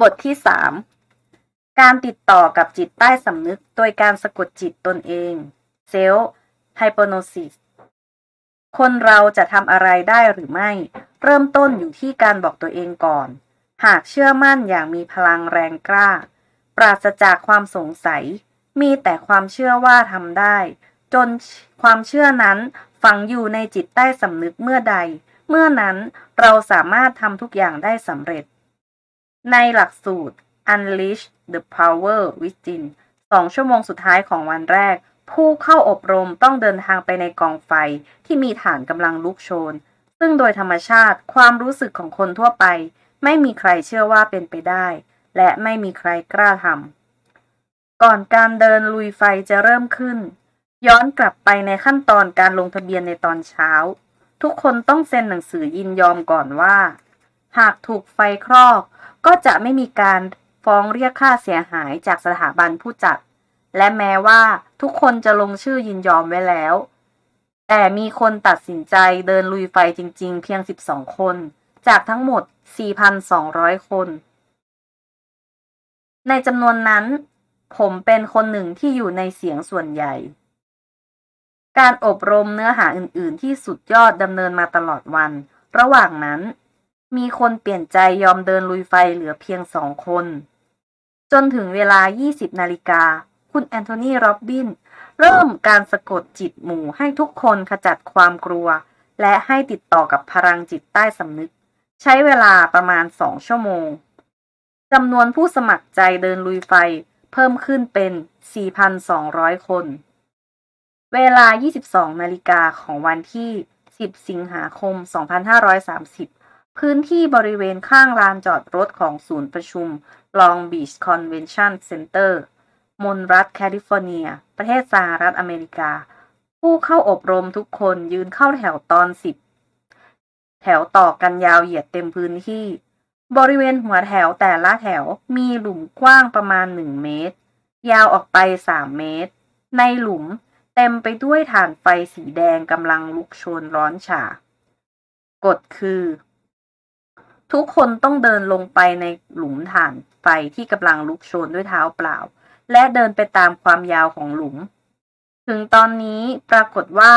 บทที่ 3 การติดต่อกับจิตใต้สำนึกโดยการสะกดจิตตนเองเซลล์ไฮโปโนซิสคนเราจะทำอะไรได้หรือไม่ เริ่มต้นอยู่ที่การบอกตัวเองก่อน หากเชื่อมั่นอย่างมีพลังแรงกล้า ปราศจากความสงสัย มีแต่ความเชื่อว่าทำได้ จนความเชื่อนั้นฝังอยู่ในจิตใต้สำนึกเมื่อใด เมื่อนั้นเราสามารถทำทุกอย่างได้สำเร็จ ในหลักสูตร Unleash the Power Within สองชั่วโมงสุดท้ายของวันแรก ผู้เข้าอบรมต้องเดินทางไปในกองไฟที่มีฐานกำลังลุกโชน ซึ่งโดยธรรมชาติความรู้สึกของคนทั่วไป ไม่มีใครเชื่อว่าเป็นไปได้ และไม่มีใครกล้าทำก่อนการเดินลุยไฟจะเริ่มขึ้น ย้อนกลับไปในขั้นตอนการลงทะเบียนในตอนเช้า ทุกคนต้องเซ็นหนังสือยินยอมก่อนว่า หากถูกไฟคลอก ก็จะไม่มีการฟ้องเรียกค่าเสียหายจากสถาบันผู้จัด และแม้ว่าทุกคนจะลงชื่อยินยอมไว้แล้ว แต่มีคนตัดสินใจเดินลุยไฟจริง ๆ เพียง 12 คน จากทั้งหมด 4,200 คน ในจำนวนนั้น ผมเป็นคนหนึ่งที่อยู่ในเสียงส่วนใหญ่ การอบรมเนื้อหาอื่น ๆ ที่สุดยอดดำเนินมาตลอดวัน ระหว่างนั้น มีคนเปลี่ยนใจยอมเดินลุยไฟเหลือเพียงสองคน จนถึงเวลา 20 นาฬิกา คุณแอนโทนีโรบบิน เริ่มการสะกดจิตหมู่ให้ทุกคนขจัดความกลัว และให้ติดต่อกับพลังจิตใต้สำนึก ใช้เวลาประมาณสองชั่วโมงจำนวนผู้สมัครใจเดินลุยไฟเพิ่มขึ้นเป็น 4,200 คน เวลา 22 นาฬิกาของวันที่ 10 สิงหาคม 2530 พื้นที่บริเวณข้างลานจอดรถของศูนย์ประชุม Long Beach Convention Center มนรัฐแคลิฟอร์เนีย ประเทศสหรัฐอเมริกา ผู้เข้าอบรมทุกคนยืนเข้าแถวตอน10แถวต่อกันยาวเหยียดเต็มพื้นที่ บริเวณหัวแถวแต่ละแถวมีหลุมกว้างประมาณ1เมตร ยาวออกไป3เมตร ในหลุมเต็มไปด้วยถ่านไฟสีแดงกำลังลุกโชนร้อนฉากฎคือ ทุกคนต้องเดินลงไปในหลุมถ่านไฟที่กำลังลุกโชนด้วยเท้าเปล่า และเดินไปตามความยาวของหลุม ถึงตอนนี้ปรากฏว่า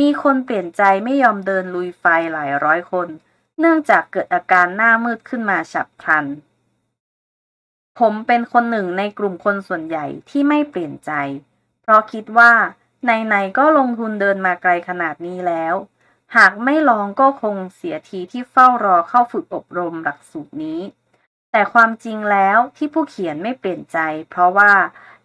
มีคนเปลี่ยนใจไม่ยอมเดินลุยไฟหลายร้อยคน เนื่องจากเกิดอาการหน้ามืดขึ้นมาฉับพลัน ผมเป็นคนหนึ่งในกลุ่มคนส่วนใหญ่ที่ไม่เปลี่ยนใจ เพราะคิดว่าไหนๆก็ลงทุนเดินมาไกลขนาดนี้แล้ว หากไม่ลองก็คงเสียทีที่เฝ้ารอเข้าฝึกอบรมหลักสูตรนี้ แต่ความจริงแล้วที่ผู้เขียนไม่เปลี่ยนใจ เพราะว่า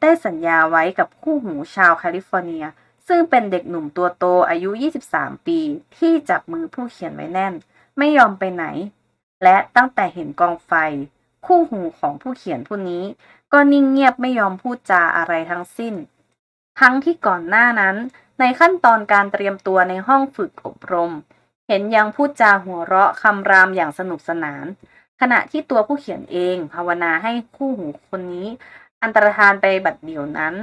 ได้สัญญาไว้กับคู่หูชาวแคลิฟอร์เนีย ซึ่งเป็นเด็กหนุ่มตัวโตอายุ 23 ปี ที่จับมือผู้เขียนไว้แน่น ไม่ยอมไปไหน และตั้งแต่เห็นกองไฟ คู่หูของผู้เขียนผู้นี้ ก็นิ่งเงียบไม่ยอมพูดจาอะไรทั้งสิ้น ทั้งที่ก่อนหน้านั้น ในขั้นตอนการเตรียมตัวในห้องฝึกอบรม เห็นยังพูดจาหัวเราะคำรามอย่างสนุกสนาน ขณะที่ตัวผู้เขียนเอง ภาวนาให้คู่หูคนนี้ อันตรธานไปบัดเดี๋ยวนั้น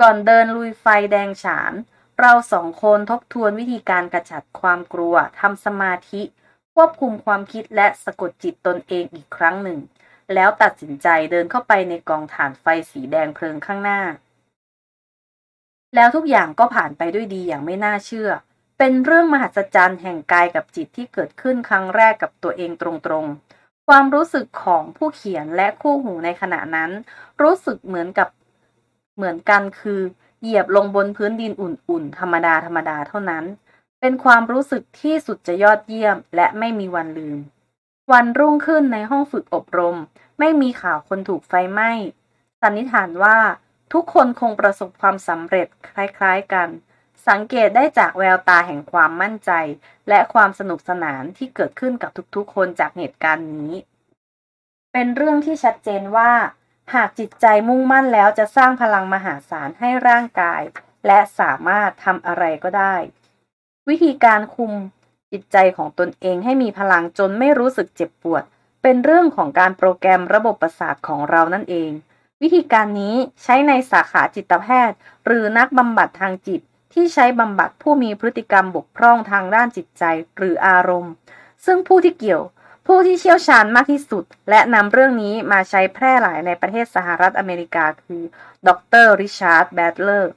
ก่อนเดินลุยไฟแดงฉาน เราสองคนทบทวนวิธีการกระจัดความกลัวทำสมาธิ ควบคุมความคิดและสะกดจิตตนเองอีกครั้งหนึ่ง แล้วตัดสินใจเดินเข้าไปในกองฐานไฟสีแดงเพลิงข้างหน้า แล้วทุกอย่างก็ผ่านไปด้วยดีอย่างไม่น่าเชื่อ เป็นเรื่องมหัศจรรย์แห่งกายกับจิตที่เกิดขึ้นครั้งแรกกับตัวเองตรงๆ ความรู้สึกของผู้เขียนและคู่หูในขณะนั้น รู้สึกเหมือนกับเหมือนกันคือ เหยียบลงบนพื้นดินอุ่นๆ ธรรมดาธรรมดาเท่านั้น เป็นความรู้สึกที่สุดจะยอดเยี่ยมและไม่มีวันลืม วันรุ่งขึ้นในห้องฝึกอบรม ไม่มีข่าวคนถูกไฟไหม้สันนิษฐานว่า ทุกคนคงประสบความสำเร็จคล้ายๆกัน สังเกตได้จากแววตาแห่งความมั่นใจ และความสนุกสนานที่เกิดขึ้นกับทุกๆ คนจากเหตุการณ์นี้ เป็นเรื่องที่ชัดเจนว่า หากจิตใจมุ่งมั่นแล้วจะสร้างพลังมหาศาลให้ร่างกาย และสามารถทำอะไรก็ได้ วิธีการคุมจิตใจของตนเองให้มีพลังจนไม่รู้สึกเจ็บปวด เป็นเรื่องของการโปรแกรมระบบประสาทของเรานั่นเอง วิธีการนี้ใช้ในสาขาจิตแพทย์ หรือนักบำบัดทางจิต ที่ใช้บำบัดผู้มีพฤติกรรมบกพร่องทางด้านจิตใจหรืออารมณ์ ซึ่งผู้ที่เกี่ยวผู้ที่เชี่ยวชาญมากที่สุด และนำเรื่องนี้มาใช้แพร่หลายในประเทศสหรัฐอเมริกาคือ ดรริชาร์ดแบดเลอร์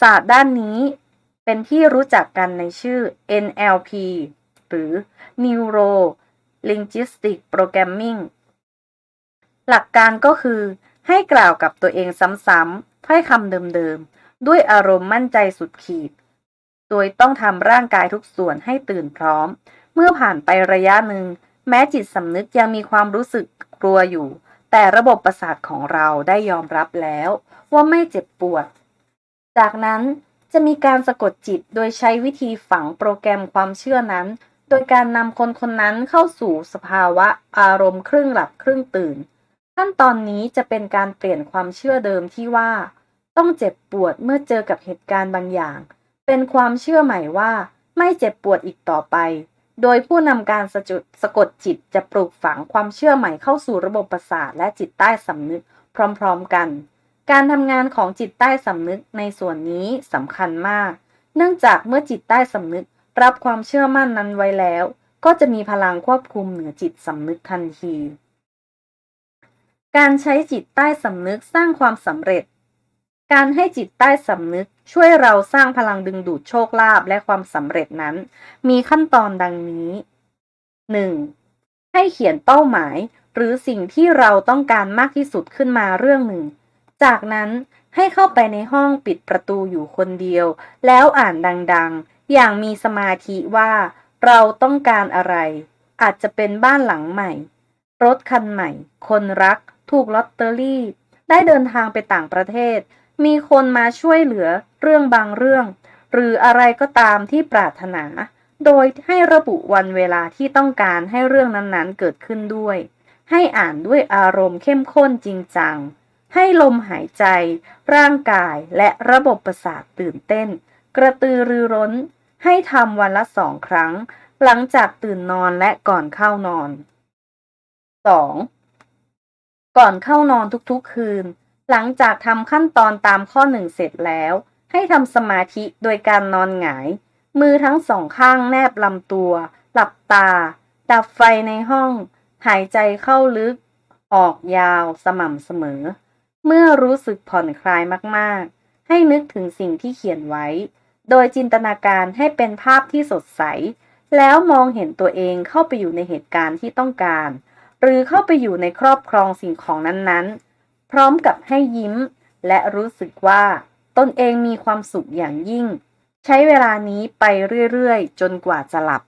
ศาสตร์ด้านนี้เป็นที่รู้จักกันในชื่อ NLP หรือ Neuro Linguistic Programming หลักการก็คือ ให้กล่าวกับตัวเองซ้ำๆถ้อยคำเดิมๆ ด้วยอารมณ์มั่นใจสุดขีด โดยต้องทำร่างกายทุกส่วนให้ตื่นพร้อม เมื่อผ่านไประยะหนึ่ง แม้จิตสำนึกยังมีความรู้สึกกลัวอยู่ แต่ระบบประสาทของเราได้ยอมรับแล้ว ว่าไม่เจ็บปวด จากนั้นจะมีการสะกดจิตโดยใช้วิธีฝังโปรแกรมความเชื่อนั้น โดยการนำคนคนนั้นเข้าสู่สภาวะอารมณ์ครึ่งหลับครึ่งตื่น ขั้นตอนนี้จะเป็นการเปลี่ยนความเชื่อเดิมที่ว่า ต้องเจ็บปวดเมื่อเจอกับเหตุการณ์บางอย่าง เป็นความเชื่อใหม่ว่า ไม่เจ็บปวดอีกต่อไป โดยผู้นำการสะจุดสะกดจิตจะปลูกฝังความเชื่อใหม่เข้าสู่ระบบประสาทและจิตใต้สำนึกพร้อมๆกัน การทำงานของจิตใต้สำนึกในส่วนนี้สำคัญมาก เนื่องจากเมื่อจิตใต้สำนึกรับความเชื่อมั่นนั้นไว้แล้ว ก็จะมีพลังควบคุมเหนือจิตสำนึกทันที การใช้จิตใต้สำนึกสร้างความสำเร็จ การให้จิตใต้สำนึกช่วยเราสร้างพลังดึงดูดโชคลาภและความสำเร็จนั้น มีขั้นตอนดังนี้ 1. ให้เขียนเป้าหมาย หรือสิ่งที่เราต้องการมากที่สุดขึ้นมาเรื่องหนึ่ง จากนั้นให้เข้าไปในห้องปิดประตูอยู่คนเดียว แล้วอ่านดังๆ อย่างมีสมาธิว่า เราต้องการอะไร อาจจะเป็นบ้านหลังใหม่ รถคันใหม่ คนรัก ถูกลอตเตอรี่ ได้เดินทางไปต่างประเทศ มีคนมาช่วยเหลือเรื่องบางเรื่อง หรืออะไรก็ตามที่ปรารถนา โดยให้ระบุวันเวลาที่ต้องการให้เรื่องนั้นๆเกิดขึ้นด้วย ให้อ่านด้วยอารมณ์เข้มข้นจริงจัง ให้ลมหายใจ ร่างกายและระบบประสาทตื่นเต้น กระตือรือร้น ให้ทำวันละสองครั้ง หลังจากตื่นนอนและก่อนเข้านอน 2. ก่อนเข้านอนทุกๆคืน หลังจากทำขั้นตอนตามข้อหนึ่งเสร็จแล้ว ให้ทำสมาธิโดยการนอนหงาย มือทั้งสองข้างแนบลำตัว หลับตา ดับไฟในห้อง หายใจเข้าลึก ออกยาวสม่ำเสมอ เมื่อรู้สึกผ่อนคลายมากๆ ให้นึกถึงสิ่งที่เขียนไว้ โดยจินตนาการให้เป็นภาพที่สดใส แล้วมองเห็นตัวเองเข้าไปอยู่ในเหตุการณ์ที่ต้องการ หรือเข้าไปอยู่ในครอบครองสิ่งของนั้นๆ พร้อมกับให้ยิ้ม และรู้สึกว่าตนเองมีความสุขอย่างยิ่ง ใช้เวลานี้ไปเรื่อยๆ จนกว่าจะหลับ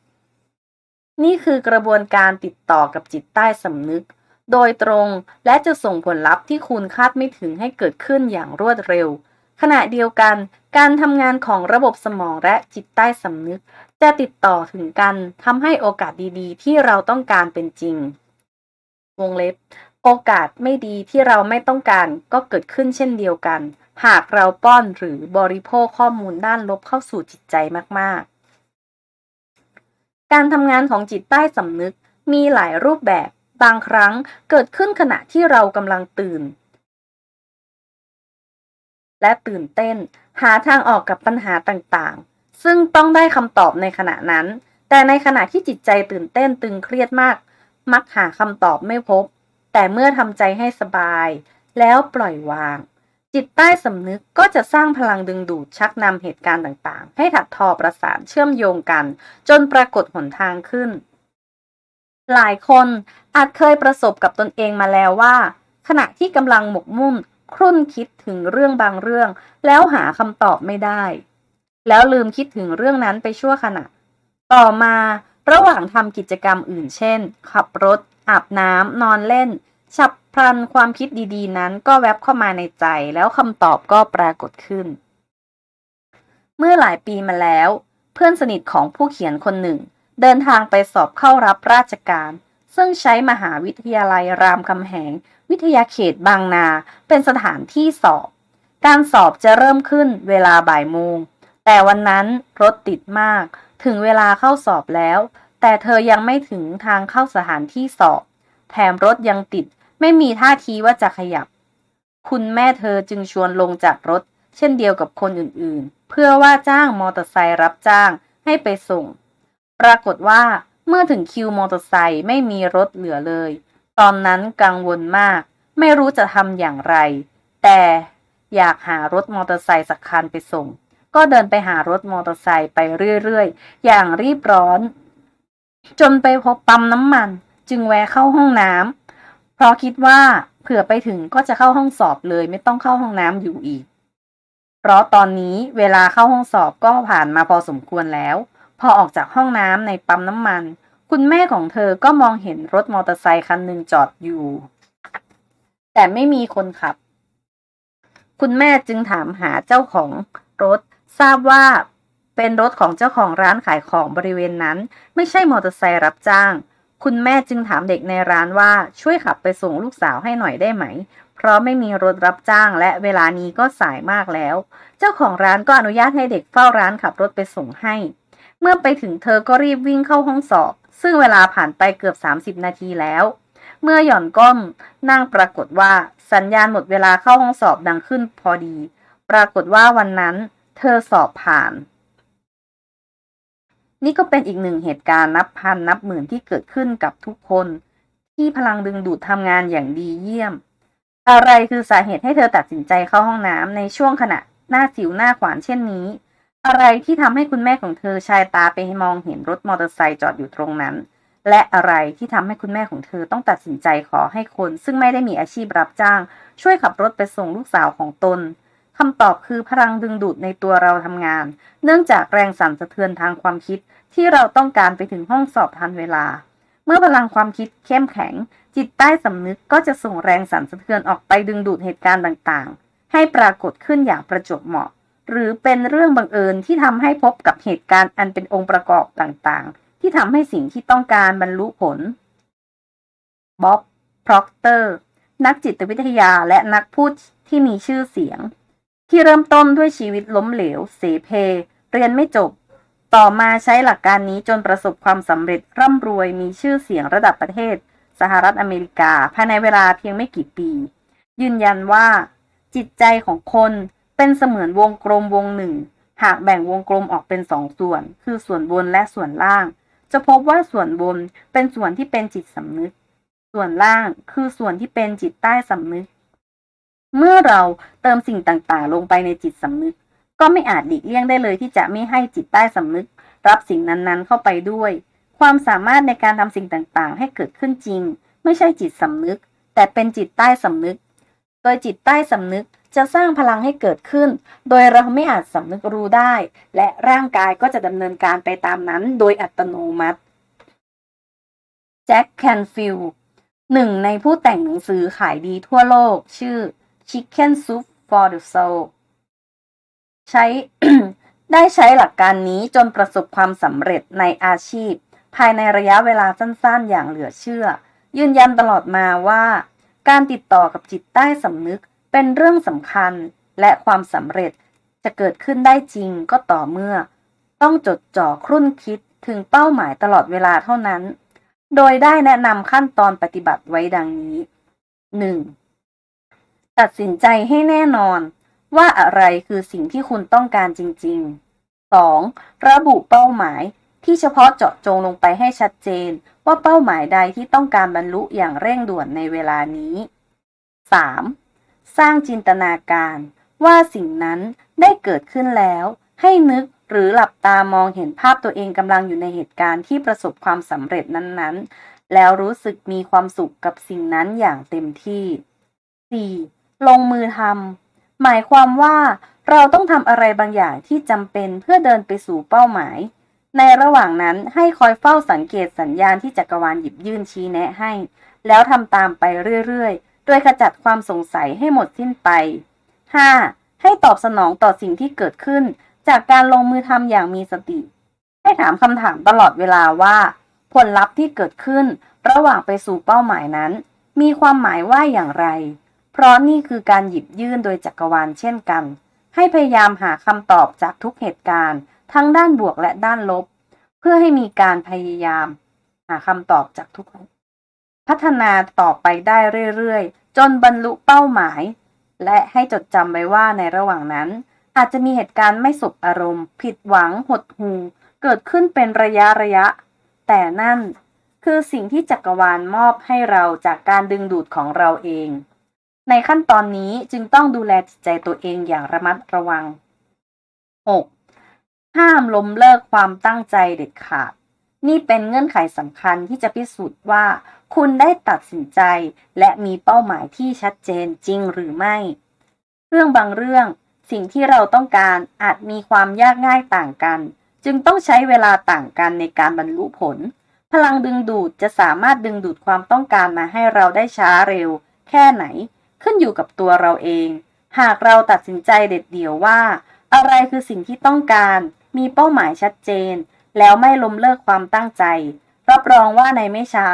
นี่คือกระบวนการติดต่อกับจิตใต้สำนึก โดยตรงและจะส่งผลลัพธ์ที่คุณคาดไม่ถึงให้เกิดขึ้นอย่างรวดเร็ว ขณะเดียวกัน การทำงานของระบบสมองและจิตใต้สำนึก จะติดต่อถึงกันทำให้โอกาสดีๆ ที่เราต้องการเป็นจริง วงเล็บ โอกาสไม่ดีที่เราไม่ต้องการก็เกิดขึ้นเช่นเดียวกัน หากเราป้อนหรือบริโภคข้อมูลด้านลบเข้าสู่จิตใจมาก ๆ การทำงานของจิตใต้สำนึกมีหลายรูปแบบ บางครั้งเกิดขึ้นขณะที่เรากำลังตื่น และตื่นเต้น หาทางออกกับปัญหาต่างๆ ซึ่งต้องได้คำตอบในขณะนั้น แต่ในขณะที่จิตใจตื่นเต้นตึงเครียดมาก มักหาคำตอบไม่พบ แต่เมื่อทำใจให้สบาย แล้วปล่อยวาง จิตใต้สำนึกก็จะสร้างพลังดึงดูดชักนำเหตุการณ์ต่างๆ ให้ถักทอประสานเชื่อมโยงกัน จนปรากฏหนทางขึ้น หลายคนอาจเคยประสบกับตนเองมาแล้วว่า ขณะที่กำลังหมกมุ่นครุ่นคิดถึงเรื่องบางเรื่อง แล้วหาคำตอบไม่ได้ แล้วลืมคิดถึงเรื่องนั้นไปชั่วขณะ ต่อมา ระหว่างทำกิจกรรมอื่นเช่น ขับรถ อาบน้ำนอนเล่น ฉับพลันความคิดดีๆ นั้นก็แวบเข้ามาในใจ แล้วคำตอบก็ปรากฏขึ้น เมื่อหลายปีมาแล้ว เพื่อนสนิทของผู้เขียนคนหนึ่ง เดินทางไปสอบเข้ารับราชการ ซึ่งใช้มหาวิทยาลัยรามคำแหง วิทยาเขตบางนา เป็นสถานที่สอบ การสอบจะเริ่มขึ้นเวลาบ่ายโมงแต่วันนั้นรถติดมาก ถึงเวลาเข้าสอบแล้ว แต่เธอยังไม่ถึงทางเข้าสถานที่สอบ แถมรถยังติด ไม่มีท่าทีว่าจะขยับ คุณแม่เธอจึงชวนลงจากรถ เช่นเดียวกับคนอื่นๆ เพื่อว่าจ้างมอเตอร์ไซค์รับจ้างให้ไปส่ง ปรากฏว่าเมื่อถึงคิวมอเตอร์ไซค์ไม่มีรถเหลือเลย ตอนนั้นกังวลมาก ไม่รู้จะทำอย่างไร แต่อยากหารถมอเตอร์ไซค์สักคันไปส่ง ก็เดินไปหารถมอเตอร์ไซค์ไปเรื่อยๆ อย่างรีบร้อน จนไปพบปั๊มน้ำมัน จึงแวะเข้าห้องน้ำเพราะคิดว่าเผื่อไปถึงก็จะเข้าห้องสอบเลยไม่ต้องเข้าห้องน้ำอยู่อีก เพราะตอนนี้เวลาเข้าห้องสอบก็ผ่านมาพอสมควรแล้ว พอออกจากห้องน้ำในปั๊มน้ำมัน คุณแม่ของเธอก็มองเห็นรถมอเตอร์ไซคันหนึ่งจอดอยู่ แต่ไม่มีคนขับ คุณแม่จึงถามหาเจ้าของรถทราบว่า เป็นรถของเจ้าของร้านขายของบริเวณนั้น ไม่ใช่มอเตอร์ไซค์รับจ้าง คุณแม่จึงถามเด็กในร้านว่าช่วยขับไปส่งลูกสาวให้หน่อยได้ไหม เพราะไม่มีรถรับจ้างและเวลานี้ก็สายมากแล้ว เจ้าของร้านก็อนุญาตให้เด็กเฝ้าร้านขับรถไปส่งให้ เมื่อไปถึงเธอก็รีบวิ่งเข้าห้องสอบ ซึ่งเวลาผ่านไปเกือบ 30 นาทีแล้ว เมื่อหย่อนก้มนั่งปรากฏว่าสัญญาณหมดเวลาเข้าห้องสอบดังขึ้นพอดี ปรากฏว่าวันนั้น เธอสอบผ่าน นี่ก็เป็นอีกหนึ่งเหตุการณ์นับพันนับหมื่นที่เกิดขึ้นกับทุกคน ที่พลังดึงดูดทำงานอย่างดีเยี่ยม อะไรคือสาเหตุให้เธอตัดสินใจเข้าห้องน้ำในช่วงขณะหน้าสิวหน้าขวานเช่นนี้ อะไรที่ทำให้คุณแม่ของเธอชายตาไปมองเห็นรถมอเตอร์ไซค์จอดอยู่ตรงนั้น และอะไรที่ทำให้คุณแม่ของเธอต้องตัดสินใจขอให้คน ซึ่งไม่ได้มีอาชีพรับจ้าง ช่วยขับรถไปส่งลูกสาวของตน คำตอบคือพลังดึงดูดในตัวเราทำงาน เนื่องจากแรงสั่นสะเทือนทางความคิดที่เราต้องการไปถึงห้องสอบทันเวลา เมื่อพลังความคิดเข้มแข็ง จิตใต้สำนึกก็จะส่งแรงสั่นสะเทือนออกไปดึงดูดเหตุการณ์ต่างๆ ให้ปรากฏขึ้นอย่างประจวบเหมาะ หรือเป็นเรื่องบังเอิญที่ทำให้พบกับเหตุการณ์อันเป็นองค์ประกอบต่างๆ ที่ทำให้สิ่งที่ต้องการบรรลุผลบ๊อบ พร็อกเตอร์ นักจิตวิทยาและนักพูดที่มีชื่อเสียง ที่เริ่มต้นด้วยชีวิตล้มเหลว เสเพ เรียนไม่จบ ต่อมาใช้หลักการนี้จนประสบความสำเร็จร่ำรวยมีชื่อเสียงระดับประเทศ สหรัฐอเมริกา ภายในเวลาเพียงไม่กี่ปี ยืนยันว่า จิตใจของคนเป็นเสมือนวงกลมวงหนึ่ง หากแบ่งวงกลมออกเป็นสองส่วน คือส่วนบนและส่วนล่าง จะพบว่าส่วนบนเป็นส่วนที่เป็นจิตสำนึก ส่วนล่างคือส่วนที่เป็นจิตใต้สำนึก เมื่อเราเติมสิ่งต่างๆ ลงไปในจิตสำนึก ก็ไม่อาจหลีกเลี่ยงได้เลยที่จะไม่ให้จิตใต้สำนึก รับสิ่งนั้นๆ เข้าไปด้วย ความสามารถในการทำสิ่งต่างๆ ให้เกิดขึ้นจริง ไม่ใช่จิตสำนึก แต่เป็นจิตใต้สำนึก โดยจิตใต้สำนึกจะสร้างพลังให้เกิดขึ้น โดยเราไม่อาจสำนึกรู้ได้ และร่างกายก็จะดำเนินการไปตามนั้นโดยอัตโนมัติแจ็คแคนฟิลด์หนึ่งในผู้แต่งหนังสือขายดีทั่วโลกชื่อ Chicken Soup for the Soul ใช้ได้ใช้หลักการนี้จนประสบความสำเร็จในอาชีพ ภายในระยะเวลาสั้นๆ อย่างเหลือเชื่อ ยืนยันตลอดมาว่า การติดต่อกับจิตใต้สำนึกเป็นเรื่องสำคัญและความสำเร็จจะเกิดขึ้นได้จริงก็ต่อเมื่อ ต้องจดจ่อครุ่นคิดถึงเป้าหมายตลอดเวลาเท่านั้น โดยได้แนะนำขั้นตอนปฏิบัติไว้ดังนี้ 1. ตัดสินใจให้แน่นอน ว่าอะไรคือสิ่งที่คุณต้องการจริง ๆ 2. ระบุเป้าหมายที่เฉพาะเจาะจงลงไปให้ชัดเจน ว่าเป้าหมายใดที่ต้องการบรรลุอย่างเร่งด่วนในเวลานี้ 3. สร้างจินตนาการ ว่าสิ่งนั้นได้เกิดขึ้นแล้ว ให้นึกหรือหลับตามองเห็นภาพตัวเองกำลังอยู่ในเหตุการณ์ที่ประสบความสำเร็จนั้นๆ แล้วรู้สึกมีความสุขกับสิ่งนั้นอย่างเต็มที่ 4. ลงมือทำหมายความว่าเราต้องทำอะไรบางอย่างที่จำเป็นเพื่อเดินไปสู่เป้าหมาย ในระหว่างนั้นให้คอยเฝ้าสังเกตสัญญาณที่จักรวาลหยิบยื่นชี้แนะให้ แล้วทำตามไปเรื่อยๆ โดยขจัดความสงสัยให้หมดสิ้นไป 5. ให้ตอบสนองต่อสิ่งที่เกิดขึ้น จากการลงมือทำอย่างมีสติ ให้ถามคำถามตลอดเวลาว่า ผลลัพธ์ที่เกิดขึ้น ระหว่างไปสู่เป้าหมายนั้น มีความหมายว่าอย่างไร เพราะนี่คือการหยิบยื่นโดยจักรวาลเช่นกัน ให้พยายามหาคำตอบจากทุกเหตุการณ์ ทั้งด้านบวกและด้านลบ เพื่อให้มีการพยายาม หาคำตอบจากทุก พัฒนาต่อไปได้เรื่อยๆ จนบรรลุเป้าหมาย และให้จดจำไว้ว่าในระหว่างนั้น อาจจะมีเหตุการณ์ไม่สบอารมณ์ ผิดหวังหดหู่เกิดขึ้นเป็นระยะระยะแแต่นั่นคือสิ่งที่จักรวาลมอบให้เราจากการดึงดูดของเราเอง ในขั้นตอนนี้จึงต้องดูแลจิตใจตัวเองอย่างระมัดระวัง 6. ห้ามล้มเลิกความตั้งใจเด็ดขาด นี่เป็นเงื่อนไขสำคัญที่จะพิสูจน์ว่า คุณได้ตัดสินใจ และมีเป้าหมายที่ชัดเจนจริงหรือไม่ เรื่องบางเรื่อง สิ่งที่เราต้องการอาจมีความยากง่ายต่างกัน จึงต้องใช้เวลาต่างกันในการบรรลุผล พลังดึงดูดจะสามารถดึงดูดความต้องการมาให้เราได้ช้าเร็ว แค่ไหน ขึ้นอยู่กับตัวเราเอง หากเราตัดสินใจเด็ดเดี่ยวว่า อะไรคือสิ่งที่ต้องการ มีเป้าหมายชัดเจน แล้วไม่ล้มเลิกความตั้งใจ รับรองว่าในไม่ช้า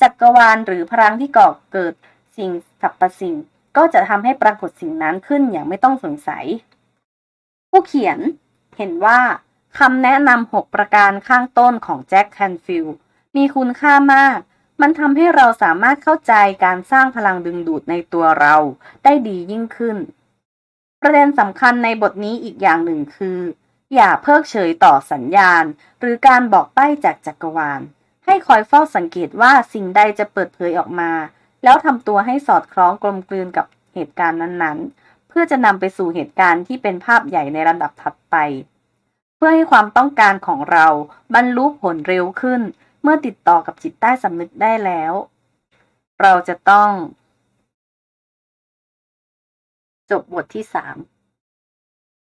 จักรวาลหรือพลังที่ก่อเกิด สิ่งสรรพสิ่ง ก็จะทำให้ปรากฏสิ่งนั้นขึ้นอย่างไม่ต้องสงสัย ผู้เขียนเห็นว่าคำแนะนำ 6 ประการข้างต้นของแจ็คแคนฟิลมีคุณค่ามาก มันทำให้เราสามารถเข้าใจการสร้างพลังดึงดูดในตัวเราได้ดียิ่งขึ้น ประเด็นสำคัญในบทนี้อีกอย่างหนึ่งคือ อย่าเพิกเฉยต่อสัญญาณ หรือการบอกใบ้จากจักรวาล ให้คอยเฝ้าสังเกตว่าสิ่งใดจะเปิดเผยออกมา แล้วทำตัวให้สอดคล้องกลมกลืนกับเหตุการณ์นั้นๆ เพื่อจะนำไปสู่เหตุการณ์ที่เป็นภาพใหญ่ในลำดับถัดไป เพื่อให้ความต้องการของเราบรรลุผลเร็วขึ้น เมื่อติดต่อกับจิตใต้สำนึกได้แล้ว เราจะต้อง จบบทที่สาม